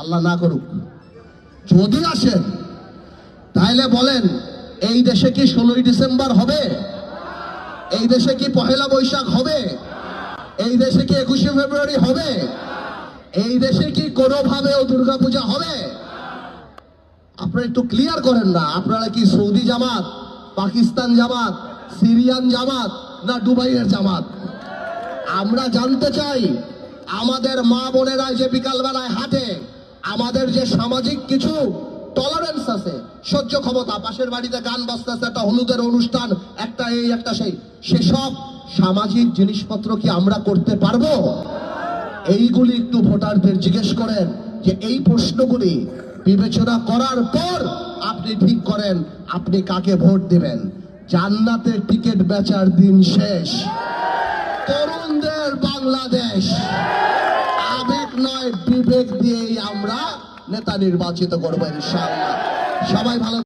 আল্লাহ না করুক। যদি আসেন তাহলে বলেন, এই দেশে কি ষোলোই ডিসেম্বর হবে? এই দেশে কি পহেলা বৈশাখ হবে? এই দেশে কি একুশে ফেব্রুয়ারি হবে? এই দেশে কি কোনোভাবেও দুর্গাপূজা হবে? আপনারা একটু ক্লিয়ার করেন না। আপনারা কি সৌদি জামাত, পাকিস্তান জামাত, সিরিয়ান জামাত, না দুবাইয়ের জামাত? আমরা জানতে চাই, আমাদের মা বোনেরা যে বিকালবেলায় হাঁটে আমাদের যে সামাজিক কিছু টলারেন্স আছে, সহ্য ক্ষমতা, পাশের বাড়িতে গান বাজতেছে, একটা হলুদের অনুষ্ঠান, একটা এই, একটা সেই, সেসব সামাজিক জিনিসপত্র কি আমরা করতে পারব? এইগুলি একটু ভোটারদের জিজ্ঞেস করেন যে এই প্রশ্নগুলি বিবেচনা করার পর আপনি ঠিক করেন, আপনি কাকে ভোট দেবেন? জান্নাতের টিকিট বেচার দিন শেষ। তরুণদের বাংলাদেশ। বিবেক দিয়েই আমরা নেতা নির্বাচিত করব ইনশাআল্লাহ। সবাই ভালো